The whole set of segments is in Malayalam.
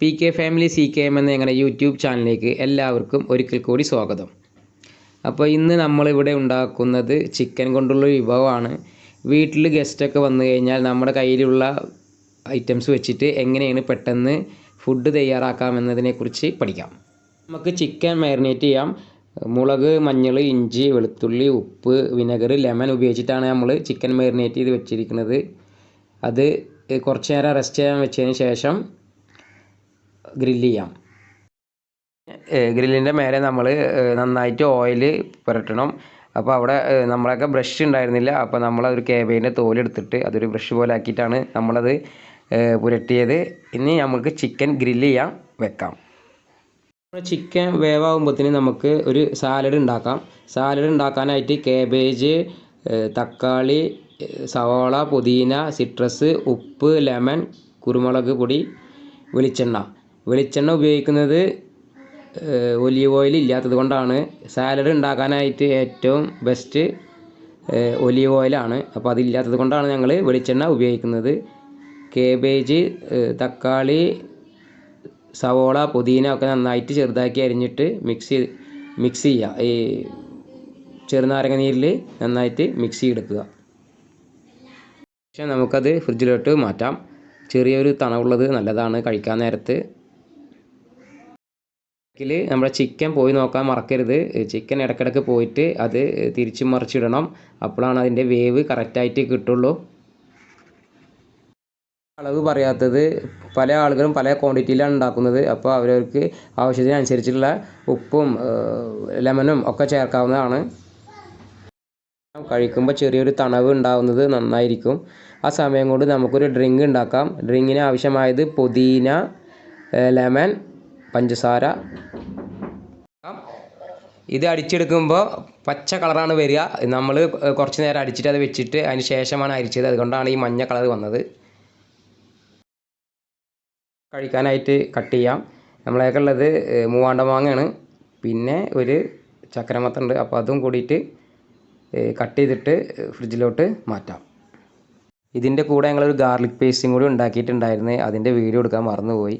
P K family C K M എന്ന ഞങ്ങളുടെ യൂട്യൂബ് ചാനലിലേക്ക് എല്ലാവർക്കും ഒരിക്കൽ കൂടി സ്വാഗതം. അപ്പോൾ ഇന്ന് നമ്മളിവിടെ ഉണ്ടാക്കുന്നത് ചിക്കൻ കൊണ്ടുള്ള വിഭവമാണ്. വീട്ടിൽ ഗസ്റ്റൊക്കെ വന്നു കഴിഞ്ഞാൽ നമ്മുടെ കയ്യിലുള്ള ഐറ്റംസ് വെച്ചിട്ട് എങ്ങനെയാണ് പെട്ടെന്ന് ഫുഡ് തയ്യാറാക്കാമെന്നതിനെക്കുറിച്ച് പഠിക്കാം. നമുക്ക് ചിക്കൻ മാരിനേറ്റ് ചെയ്യാം. മുളക് മഞ്ഞൾ ഇഞ്ചി വെളുത്തുള്ളി ഉപ്പ് വിനെഗർ ലെമൺ ഉപയോഗിച്ചിട്ടാണ് നമ്മൾ ചിക്കൻ മാരിനേറ്റ് ചെയ്ത് വെച്ചിരിക്കുന്നത്. അത് കുറച്ച് നേരം റെസ്റ്റ് ചെയ്യാൻ വെച്ചതിന് ശേഷം ഗ്രില്ല് ചെയ്യാം ഗ്രില്ലിന്റെ മേലെ നമ്മൾ നന്നായിട്ട് ഓയിൽ പുരട്ടണം. അപ്പോൾ അവിടെ നമ്മളൊക്കെ ബ്രഷ് ഉണ്ടായിരുന്നില്ല. അപ്പോൾ നമ്മളതൊരു കേബേന്റെ തോലെടുത്തിട്ട് അതൊരു ബ്രഷ് പോലെ ആക്കിയിട്ടാണ് നമ്മളത് പുരട്ടിയത്. ഇനി നമുക്ക് ചിക്കൻ ഗ്രില്ല് ചെയ്യാൻ വെക്കാം. ചിക്കൻ വേവാകുമ്പോഴത്തേന് നമുക്ക് ഒരു സാലഡ് ഉണ്ടാക്കാം. സാലഡ് ഉണ്ടാക്കാനായിട്ട് കേബേജ് തക്കാളി സവാള പുതിന സിട്രസ് ഉപ്പ് ലെമൺ കുരുമുളക് പൊടി വെളിച്ചെണ്ണ. വെളിച്ചെണ്ണ ഉപയോഗിക്കുന്നത് ഒലീവ് ഓയിൽ ഇല്ലാത്തത് കൊണ്ടാണ്. സാലഡ് ഉണ്ടാക്കാനായിട്ട് ഏറ്റവും ബെസ്റ്റ് ഒലീവ് ഓയിലാണ് അപ്പോൾ അതില്ലാത്തത് കൊണ്ടാണ് ഞങ്ങൾ വെളിച്ചെണ്ണ ഉപയോഗിക്കുന്നത്. കേബേജ് തക്കാളി സവോള പുതിന ഒക്കെ നന്നായിട്ട് ചെറുതാക്കി അരിഞ്ഞിട്ട് മിക്സ് മിക്സ് ചെയ്യുക ഈ ചെറുനാരങ്ങ നീരിൽ നന്നായിട്ട് മിക്സ് ചെയ്തെടുക്കുക. പക്ഷേ നമുക്കത് ഫ്രിഡ്ജിലോട്ട് മാറ്റാം. ചെറിയൊരു തണവുള്ളത് നല്ലതാണ് കഴിക്കാൻ നേരത്ത്. ിൽ നമ്മുടെ ചിക്കൻ പോയി നോക്കാൻ മറക്കരുത്. ചിക്കൻ ഇടയ്ക്കിടയ്ക്ക് പോയിട്ട് അത് തിരിച്ചു മറിച്ചിടണം. അപ്പോഴാണ് അതിന്റെ വേവ് കറക്റ്റായിട്ട് കിട്ടുള്ളൂ. അളവ് പറയാത്തത് പല ആളുകളും പല ക്വാണ്ടിറ്റിയിലാണ് ഉണ്ടാക്കുന്നത്. അപ്പോൾ അവരവർക്ക് ആവശ്യത്തിനനുസരിച്ചുള്ള ഉപ്പും ലെമനും ഒക്കെ ചേർക്കാവുന്നതാണ്. കഴിക്കുമ്പോൾ ചെറിയൊരു തണവ് ഉണ്ടാവുന്നത് നന്നായിരിക്കും. ആ സമയം കൊണ്ട് നമുക്കൊരു ഡ്രിങ്ക് ഉണ്ടാക്കാം. ഡ്രിങ്കിന് ആവശ്യമായത് പുതിന ലെമൺ പഞ്ചസാര. ഇത് അടിച്ചെടുക്കുമ്പോൾ പച്ച കളറാണ് വരിക. നമ്മൾ കുറച്ച് നേരം അടിച്ചിട്ട് അത് വെച്ചിട്ട് അതിന് ശേഷമാണ് അരിച്ചത്. അതുകൊണ്ടാണ് ഈ മഞ്ഞ കളർ വന്നത്. കഴിക്കാനായിട്ട് കട്ട് ചെയ്യാം. നമ്മളേക്ക് ഉള്ളത് മൂവാണ്ട മാങ്ങയാണ്. പിന്നെ ഒരു ചക്കരമത്തുണ്ട് അപ്പോൾ അതും കൂടിയിട്ട് കട്ട് ചെയ്തിട്ട് ഫ്രിഡ്ജിലോട്ട് മാറ്റാം. ഇതിന്റെ കൂടെ ഞങ്ങളൊരു ഗാർലിക് പേസ്റ്റും കൂടി ഉണ്ടാക്കിയിട്ടുണ്ടായിരുന്നു. അതിന്റെ വീഡിയോ എടുക്കാൻ മറന്നുപോയി.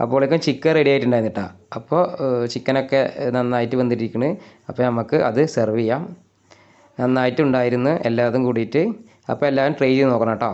അപ്പോഴേക്കും ചിക്കൻ റെഡി ആയിട്ടുണ്ടായിരുന്നു കേട്ടോ അപ്പോൾ ചിക്കനൊക്കെ നന്നായിട്ട് വന്നിട്ടിരിക്കുന്നു അപ്പോൾ നമുക്ക് അത് സെർവ് ചെയ്യാം. നന്നായിട്ടുണ്ടായിരുന്നു. എല്ലാതും കൂടിയിട്ട്. അപ്പോൾ എല്ലാവരും ട്രൈ ചെയ്ത് നോക്കണം കേട്ടോ